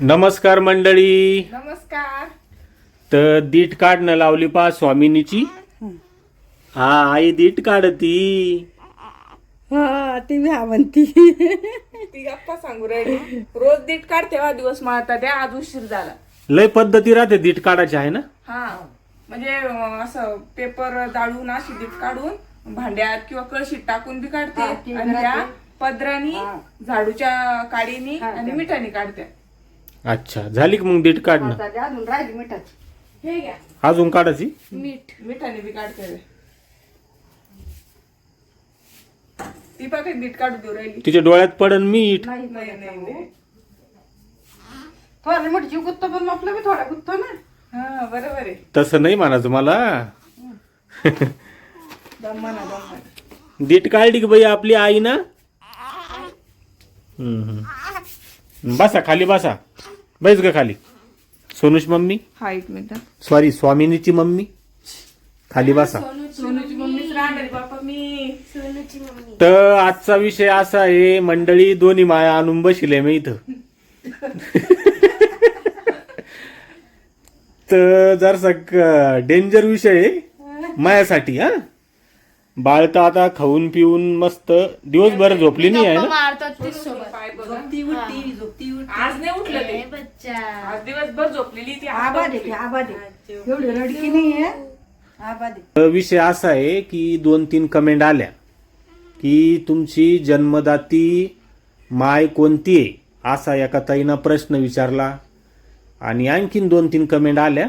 नमस्कार मंडळी. नमस्कार. तर दीट काढणं लावली पा स्वामिनीची. हा आई दीट काढती. हा ती बी हा म्हणती ती गप्पा सांगू राहिली. रोज दीट काढते हा दिवस माळता त्या आज उशीर झाला. लय पद्धती राहते दीट काढायची आहे ना? हा म्हणजे अं, असं पेपर जाळून अशी दीट काढून भांड्यात किंवा कळशीत टाकून बी काढते आणि त्या. पदरानी. झाडूच्या काडीनी आणि. मिठानी काढते. अच्छा झाली का मग दीट काढणं? आता अजून राहिली मिठाची. हे घ्या. अजून काढायची? मीठ. मिठाने बी काढते ती देऊ राहिली. तिच्या डोळ्यात पडन मीठ. नाही नाही नाही नाही थोडा मिठ जीव गुत्तो पण आपलं बी थोडा गुत्तो ना. हा बरोबर आहे. तसं नाही म्हणायचं मला. दम्माना दीट काढली की बाई आपली आई ना? हम्म, हम्म. बसा खाली बसा. बैस ग खाली. सोनूच मम्मी. हा एक मिनिट सॉरी स्वामिनीची मम्मी. खाली बसा. सोनूची मम्मीच राहणार बापा मी. तर आजचा विषय असा आहे मंडळी दोन्ही माया आणून बसले मी इथं. तर जरसा डेंजर विषय आहे मायासाठी हा. बाळ तर आता खाऊन पिऊन मस्त दिवसभर झोपली नाही आहे. ना मारतात ती सोबत. पाय बघा. ती उठती झोपती उठती. आज नाही उठलं ते. बच्चा. आज दिवसभर झोपलेली ती आज आबाद आहे ती, आबाद आहे. एवढी रडकी नाही आहे. आबाद आहे. तर विषय असा आहे की दोन तीन कमेंट आल्या की तुमची जन्मदाती माय कोणती आहे? असा एका ताईनं प्रश्न विचारला. आणि आणखीन दोन तीन कमेंट आल्या.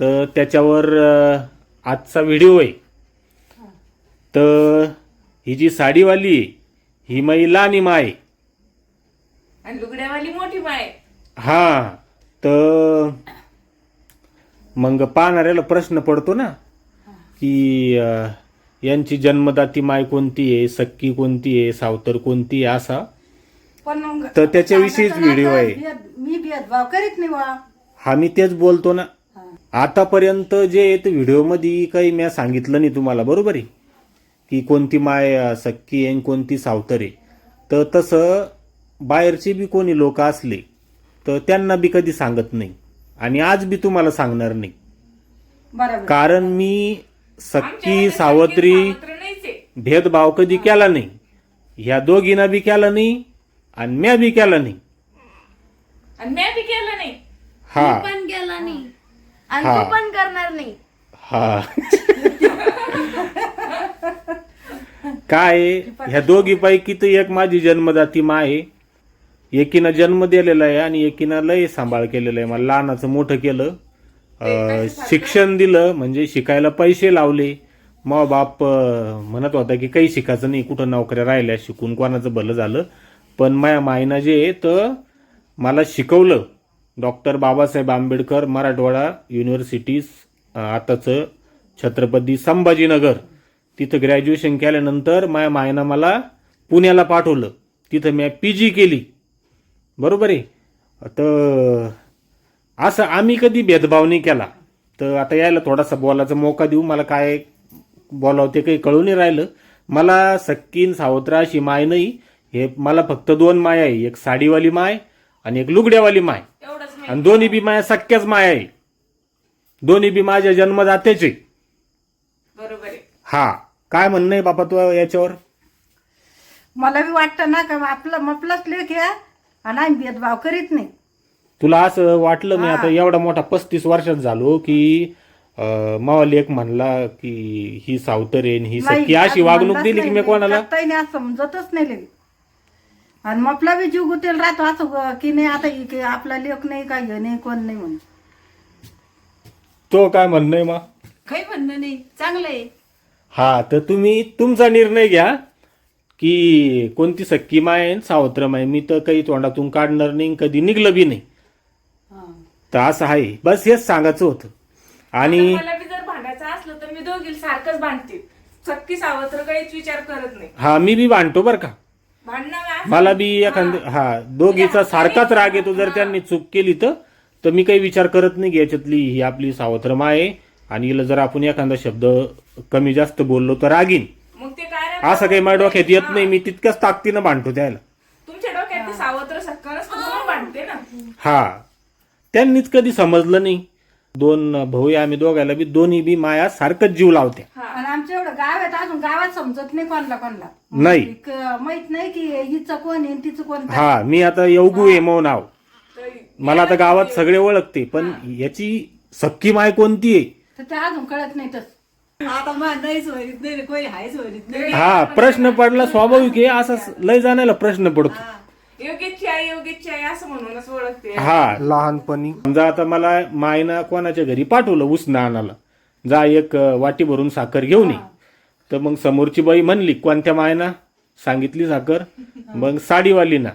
तर त्याच्यावर अं, आजचा व्हिडिओ आहे. तर ही जी साडीवाली ही महिला आणि माय. आणि लुगड्यावाली मोठी माय. हा तर मग पाहणाऱ्याला प्रश्न पडतो ना की अं, यांची जन्मदाती माय कोणती आहे सक्की कोणती आहे सावतर कोणती आहे असा. पण मग तर त्याच्याविषयीच सांगायचं व्हिडिओ आहे. भेद- मी भेदभाव करीत नाही बा हा मी तेच बोलतो ना. आतापर्यंत जे व्हिडिओमध्ये काही मी सांगितलं नाही तुम्हाला बरोबर आहे? की कोणती माय सक्की आणि कोणती सावतर तर तसं बाहेरचे बी कोणी लोक असले तर त्यांना बी कधी सांगत नाही. आणि आज बी तुम्हाला सांगणार नाही. बरोबर. कारण मी सक्की सावत्री. भेदभाव कधी केला नाही. ह्या दोघींना बी केला नाही आणि म्या बी केला नाही. आणि मी बी केलं नाही. हा. पण गेला नाही. आणि हा. तू पण करणार नाही. हा. काय आहे, ह्या दोघी पैकी तर एक माझी जन्मदाती मा आहे. एकीनं जन्म दिलेला आहे आणि एकीनं लय सांभाळ केलेला आहे. मला लहानाचं मोठं केलं. शिक्षण दिलं म्हणजे शिकायला पैसे लावले. मग बाप म्हणत होता की काही शिकायचं नाही कुठं नोकऱ्या राहिल्या शिकून कोणाचं भलं झालं. पण माया मायनं जे आहे तर मला शिकवलं. डॉक्टर बाबासाहेब आंबेडकर मराठवाडा युनिव्हर्सिटी आताचं छत्रपती संभाजीनगर. तिथं ग्रॅज्युएशन केल्यानंतर माया मायनं मला पुण्याला पाठवलं. तिथं मी पी जी केली. बरोबर आहे? तर असं आम्ही कधी भेदभाव नाही केला. तर आता यायला थोडासा बोलायचा मोका देऊ. मला काय बोलावं ते काही कळून नाही राहिलं. मला सक्कीन सावत्रा अशी माय नाही. हे मला फक्त दोन माय आहे. एक साडीवाली माय आणि एक लुगड्यावाली माय. आणि दोन्ही बी माया सख्याच माय आहे. दोन्ही बी माझ्या जन्मदात्याचे हा. काय म्हणणं आहे बापा तू याच्यावर? मला बी वाटतं ना का आपलं आपलाच लेख आहे आणि आम्ही भेदभाव करीत नाही. तुला असं वाटलं मी आता एवढा मोठा पस्तीस वर्षात झालो की अं, मावा लेख म्हणला की ही सावतर आहे आणि ही सख्खी अशी वागणूक दिली की. मी कोणाला? नाही असं समजतच नाही लगे आणि मग आपला बी जीव गुतेल राहतो असं ग- की नाही आता की आपला लेख नाही काय हे नाही कोण नाही म्हणून. तो काय म्हणणं आहे मा काही म्हणणं नाही चांगलं आहे. हा तर तुम्ही तुमचा निर्णय घ्या की कोणती सक्की माय आहे सावत्र माय. मी तर काही तोंडातून काढणार नाही कधी निघलं बी नाही. तर असं आहे. बस हेच सांगायचं होतं. आणि आता मला बी जर भांडायचं असलं तर मी दोघी सारखंच भांडते सक्की सावत्र काहीच विचार करत नाही. हा मी बी भांडतो बरं का. भांडणं असं- मला बी एखाद हा. दोघीचा सारखाच राग येतो जर त्यांनी चूक केली तर. तर मी काही विचार करत नाही की याच्यातली ही आपली सावत्र माय आहे. आणि हिला जर आपण एखादा शब्द कमी जास्त बोललो तर रागीन. मग ते काय राहतं? असं काही माझ्या डोक्यात येत नाही. मी तितक्याच ताकदीनं भांडतो त्याला. तुमच्या डोक्यात ते सावत्र सक्का नसतं म्हणून भांडते ना. हा. त्यांनीच कधी समजलं नाही. दोन भाऊ आहे आम्ही दोघायला बी दोन्ही बी माया सारखंच जीव लावते आणि आमच्या एवढं गाव आहे तर अजून गावात समजत नाही कोणला कोणला. नाही. एक, माहीत नाही की हिचं कोण आहे आणि तिचं कोण. हा मी आता येवगू आहे मो नाव. तर मला आता गावात सगळे ओळखते पण याची सक्की माय कोणती आहे? तर ते अजून कळत नाही तस. आता मा नाहीच वरीत नाही कोणी हायच वरीत नाही हा प्रश्न पडला स्वाभाविक आहे असा लय जाण्याला प्रश्न पडतो. योगेशची आई योगेशची आई असं म्हणूनच ओळखते. हा. लहानपणी. समजा आता मला मायना कोणाच्या घरी पाठवलं उसना आणायला. जा एक अ, वाटी भरून साखर घेऊन ये. तर मग समोरची बाई म्हणली कोणत्या मायना? सांगितली साखर. मग साडीवाली ना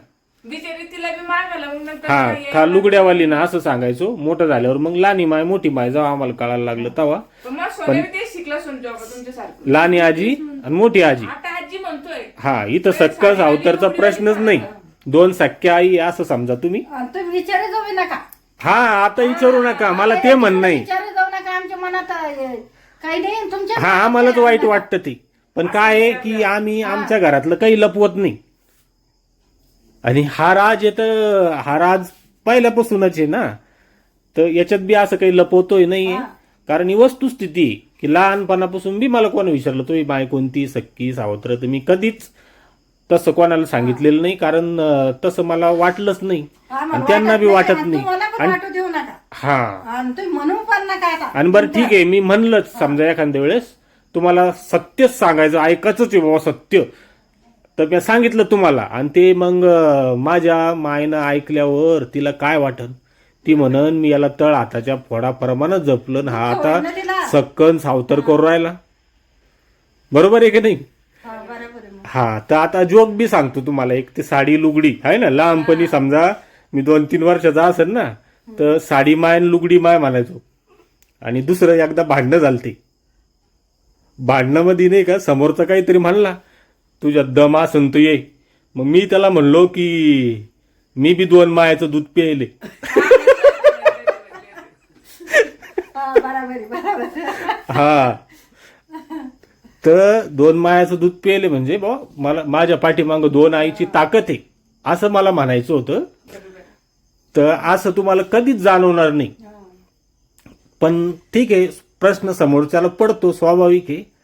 बिचारी मागायला मग नंतर हा का लुगड्यावाली ना असं सांगायचो मोठं झाल्यावर मग लानी माय मोठी माय जेव्हा आम्हाला कळायला लागलं तेव्हा पण मग सोन्याने ते शिकला सोनच्या तुमच्यासारखं. लानी आजी आणि मोठी आजी. आता आजी म्हणतोय. हा इथं सक्का सावतरचा प्रश्नच नाही. दोन सख्या आई असं समजा तुम्ही. आणि तुम्ही विचारे जाऊ नका. हा आता विचारू नका. मला ते म्हण नाही. विचारे जाऊ नका आमच्या मनात अं, काही नाही तुमच्या हा आम्हालाच वाईट वाटतं ते. पण काय आहे की आम्ही आमच्या घरातलं काही लपवत नाही. आणि हा राज येत हा राज पहिल्यापासूनच आहे ना. तर याच्यात बी असं काही लपवतोय नाही. कारण ही वस्तुस्थिती की लहानपणापासून बी मला कोण विचारलं तो माय कोणती? सक्की सावत्र? तर मी कधीच तसं कोणाला सांगितलेलं नाही. कारण तसं मला वाटलंच नाही. आणि त्यांना बी नाही, वाटत नाही. आणि हा. तुम्ही आणि बरं ठीक आहे. मी म्हणलंच समजा एखाद्या वेळेस तुम्हाला सत्यच सांगायचं ऐकायचंच आहे बाबा सत्य. तर मी सांगितलं तुम्हाला. आणि ते मग माझ्या मायनं ऐकल्यावर तिला काय वाटन? ती म्हणन मी याला तळ हाताच्या फोडाप्रमाणे जपलं हा आता. सक्कन सावतर करू राहिला. बरोबर आहे की नाही? हा, तर आता जोक बी सांगतो तुम्हाला. एक ते साडी लुगडी. आहे ना लहानपणी समजा मी दोन तीन वर्षाचा असेल ना तर साडी माय लुगडी माय म्हणायचो. आणि दुसरं एकदा भांडणं झालते. भांडणामध्ये नाही का समोरचा काहीतरी म्हणला. तुझ्या दम असन तू ये. मग मी त्याला म्हणलो की मी बी दोन मायाचं दूध प्यायले. हा, बरोबर आहे, बरोबर. आहे. हा. तर दोन मायाचं दूध प्यायले म्हणजे बा मला माझ्या पाठीमागं दोन आईची ताकद आहे असं मला म्हणायचं होतं. तर असं तुम्हाला कधीच जाणवणार नाही. पण ठीक आहे प्रश्न समोरच्याला पडतो स्वाभाविक आहे.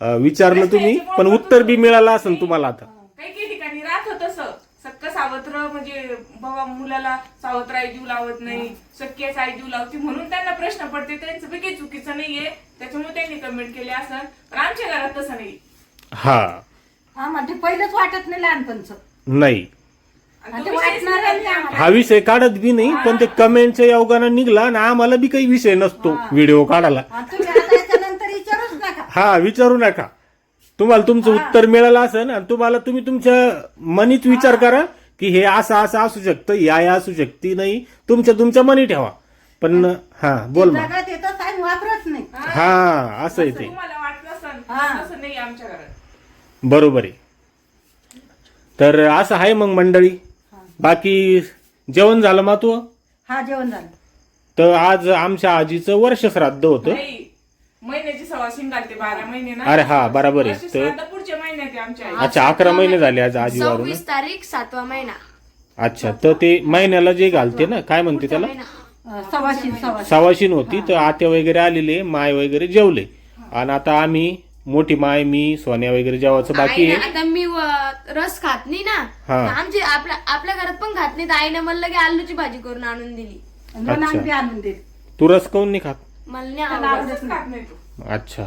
विचारलं तुम्ही पण उत्तर बी मिळालं असेल तुम्हाला आता. काही काही ठिकाणी राहत होत तसं सक्क सावत्र म्हणजे बाबा मुलाला सावत्र आई जीव लावत नाही सख्याच आई जीव लावते म्हणून त्यांना प्रश्न पडते. त्यांचं बी काही चुकीचं नाहीये. त्याच्यामुळे त्यांनी कमेंट केले असं. पण आमच्या घरात तसं नाही. हा. आम्हाला ते पहिलंच वाटत नाही लहानपणचं. नाही. आणि आणि तो ते विषयच वाटणार नाही नाही आम्हाला. हा विषय काढत बी नाही पण ते कमेंटच्या योगानं निघला आणि आम्हाला बी काही विषय नसतो व्हिडिओ काढायला. आणि तुम्ही आता याच्यानंतर विचारूच नका हा विचारू नका. तुम्हाला तुमचं उत्तर मिळालं असेल आणि तुम्हाला तुम्ही तुमच्या मनीत विचार करा की हे असं असं असू शकतं या या असू शकते नाही. तुमच्या तुमच्या मनी ठेवा. पण हा बोल मग. जगात येतं काय वापरत नाही. हा. असं आहे असं ते तुम्हाला वाटलं असन हा. तसं नाही आमच्या घरात. बरोबर आहे. तर असं आहे मग मंडळी. बाकी जेवण झालं मा तू? हा जेवण झालं. तर आज आमच्या आजीचं वर्ष श्राद्ध होतं. नाही महिन्याची सवासिन घालते बारा महिने ना? अरे हा बरोबर आहे. तर पुढच्या महिन्यात आहे आमच्या आई. अच्छा अकरा महिने झाले आज आजी वारून सव्वीस तारीख सातवा महिना. अच्छा तर ते महिन्याला जे घालते ना काय म्हणते त्याला? महिना. सवाशीन सवाशीन सवाशीन होती तर आत्या वगैरे आलेले माय वगैरे जेवले. आणि आता आम्ही मोठी माय मी सोन्या वगैरे जेवायचं बाकी आईने आहे. आता मी व- रस खात नाही ना. हा. आमची आपल्या आपल्या घरात पण खात नाही तर आईने मला लगे आलूची भाजी करून आणून दिली. अच्छा. आणून दिले. तू रस काऊन नाही खात? मला आवडत. नाही. अच्छा.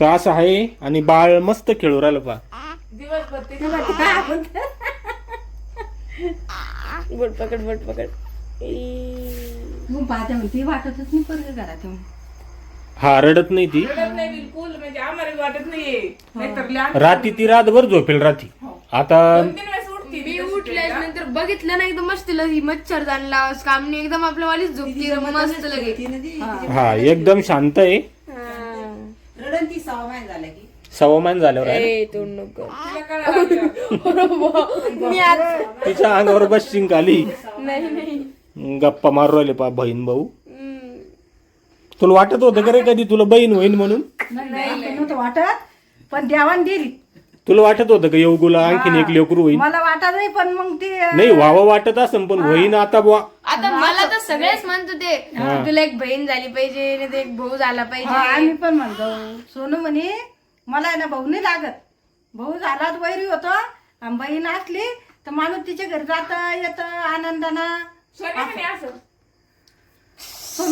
तर असं आहे आणि बाळ मस्त खेळू राहिलं पा दिवसभर ते काय आपण- बोट पकड बोट पकड. मग पाहते म्हणते वाटतच नाही परत घरात येऊन हा रडत नाही ती. रडत नाही बिलकुल म्हणजे आम्हाला वाटत नाहीये. नाहीतर लहान राती ती रातभर झोपेल राती आता दोन तीन वेळेस उठती मी प्यायला. नंतर बघितलं ना एकदम मस्त लगी मच्छर जाणला काम नाही एकदम आपल्या वालीच झोपती मस्त लगे हा. एकदम शांत आहे. रडण ती सहा महिने झाला की. सवमान झाल्यावर आहे ना. ए तोंड नको. तिला कळालं आपलं. मी आज तिच्या अंगावर बसशिंक आली? नाही नाही. गप्पा मारू राहिले पा बहीण भाऊ. हम्म. तुला वाटत होतं का रे कधी तुला बहीण होईन म्हणून? नाही नाही, नव्हतं वाटत. पण देवान दिली तुला वाटत होतं का योगूला आणखीन एक लेकरू होईल? मला वाटत नाही पण मग ते नाही व्हावं वाटत असं पण होईन आता बुवा. आता मला तर सगळेच म्हणत होते तुला एक बहीण झाली पाहिजे नाही तर एक भाऊ झाला हा, पाहिजे आम्ही पण म्हणतो सोनू म्हणे मला आहे ना भाऊ नाही लागत. भाऊ झाला तर वैरी होतो आणि बहीण असली तर माणूस तिच्या घरी जात येत आनंदानं. सोनं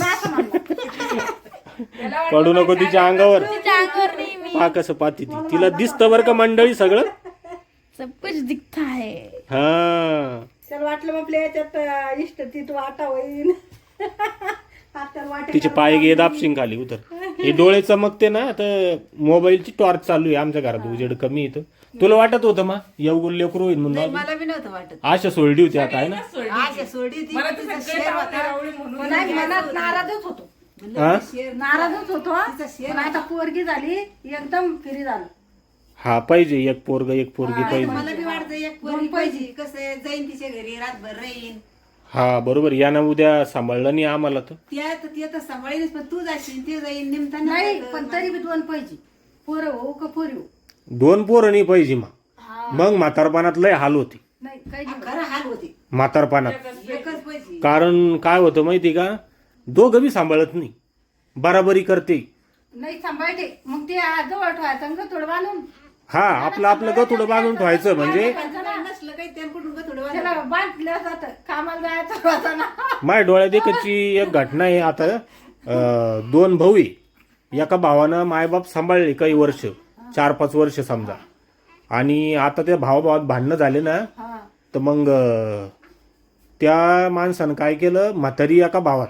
असं. म्हणलं पडू नको तिच्या अंगावर. तिच्या अंगावर नाही. पहा कसं पाहते ती. तिला दिसतं बरं का मंडळी सगळं. सब कुछ दिखता है. हा. त्याला वाटलं मग आपल्या याच्यात इष्ट तीत वाटा होईन. आता वाटे तिचे पाय गे दापशिंग खाली उतर. हे डोळे चमकते ना तर मोबाईलची टॉर्च चालू आहे आमच्या घरात उजेड कमी येतं तुला वाटत होतं मा? येऊ लेकरू होईल म्हणून. मला बी नव्हतं वाटत. आशा सोडली होती आता आहे ना? सोडली. आशा सोडी ती मला तर तिचा सगळे शेर पाहुणे होता. रावळे म्हणून पण आम्ही मनात नाराजच होतो. हा? शेर नाराजच होतो पण आता पोरगी झाली एकदम फिरी झालं. हा पाहिजे एक पोरग एक पोरगी पाहिजे. मला बी वाटतं एक पोरी पाहिजे. कसं आहे, जाईन तिच्या घरी रातभर राहीन. हा बरोबर यानं उद्या सांभाळलं नाही आम्हाला तर. त्या तर ती आता सांभाळीनच पण तू जाशील ते जाईन निमताना नाही पण तरी बी दोन पाहिजे. पोरं हो का पोरी हो दोन पोरं नाही पाहिजे मग. मग म्हातारपणात लय हाल होती. नाही काही नाही. खरं हाल होते. म्हातारपणात. एकच पाहिजे. कारण काय होतं माहिती का? दोघं बी सांभाळत नाही. बराबरी करते. नाही सांभाळते. मग ते आ- जवळ ठेवायचं आणि थोडं बांधून. हा आपलं आपलं गतुडं बांधून ठेवायचं म्हणजे? नसलं काही त्या कुठून का थोडं वाजलं. त्याला बांधलं जातं. कामाला जायचं वाचाना माझ्या डोळ्यात देखची एक घटना आहे आता. अं, दोन भाऊ आहे. एका भावानं मायबाप सांभाळले काही वर्ष. चार पाच वर्ष समजा. आणि आता त्या भावाभावात भांडणं झाले ना हा. तर मग अं, त्या माणसानं काय केलं? म्हातारी एका भावात.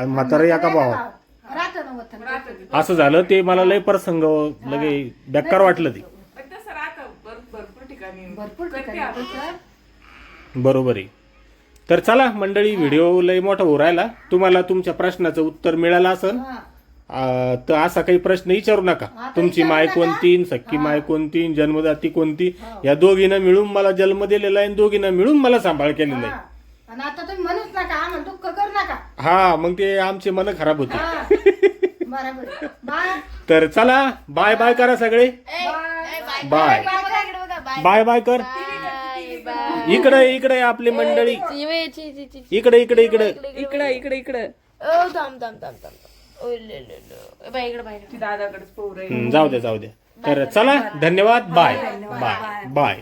आणि म्हातारा एका भावात राहतं ना वतन. असं झालं ते मला लय प्रसंग लगे बेकार वाटलं ते. पण तसं राहतं भर- भरपूर ठिकाणी. भरपूर करते ठिकाणी. आपण. तसं. बरोबर आहे. तर चला मंडळी व्हिडिओ लय मोठा हो राहिला. तुम्हाला तुमच्या प्रश्नाचं उत्तर मिळालं असेल हा. आ, तर असा काही प्रश्न विचारू नका. तुमची माय कोणती सख्खी माय कोणती जन्मदाती कोणती या दोघीनं मिळून मला जन्म दिलेला आहे आणि दोघीनं मिळून मला सांभाळ केलेला आहे. हा. आणि आता तुम्ही म्हणूच नका आम्हाला दुःख करू नका. हा मग ते आमचे मन खराब होते. हा. बरोबर. बाय. तर चला बाय बाय करा सगळे. बाय. बाय. इकडे बघा बाय. बाय बाय कर. Bye bye. इकडे इकडे आपली मंडळी. इकडे इकडे इकडे. इकडं इकडे इकडं. ओ थांब थांब थांब थांब. ओ ले ले ले. बाय इकडे बाय ती दादाकडेच पोर आहे. जाऊ द्या जाऊ द्या तर चला धन्यवाद बाय. Bye bye.